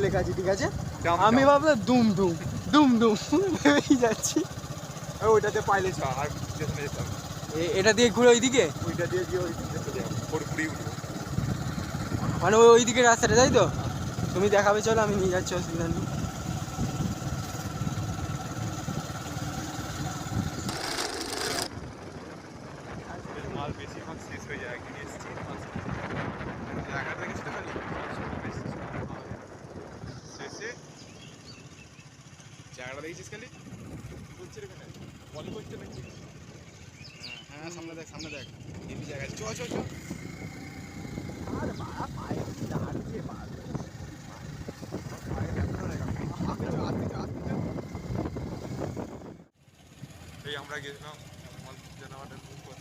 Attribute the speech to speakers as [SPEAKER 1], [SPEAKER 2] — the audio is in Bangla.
[SPEAKER 1] লেখা আছে ঠিক আছে? আমি ভাবলাম দুম দুম দুম দুম ভেবেই যাচ্ছি।
[SPEAKER 2] ওইটাতে পাইলে আর স্টেশনে যেতে হবে।
[SPEAKER 1] এ- এটা দিয়ে ঘুরে ওইদিকে?
[SPEAKER 2] ওইটা দিয়ে গিয়ে ওই দিকে চলে
[SPEAKER 1] মানে ওই ওইদিকে রাস্তাটা তাই তো? তুমি দেখাবে চলো আমি নিয়ে যাচ্ছি অসুবিধা নেই।
[SPEAKER 2] মাল বেশিরভাগ শেষ হয়ে যায় একদিন এসেছি জায়গা দেখেছি তো খালি বেশি সময় পাওয়া যায় না। শেষে জায়গাটা দেখেছিস খালি? রে এখানে বল করছে নাকি? হ্যাঁ হ্যাঁ সামনে দেখ সামনে দেখ। হেভি জায়গা চ চ চ। আরে বাবা পায়ে দাঁড়িয়ে এই আমরা গেছিলাম মাল জানামাটা বুক কোথায়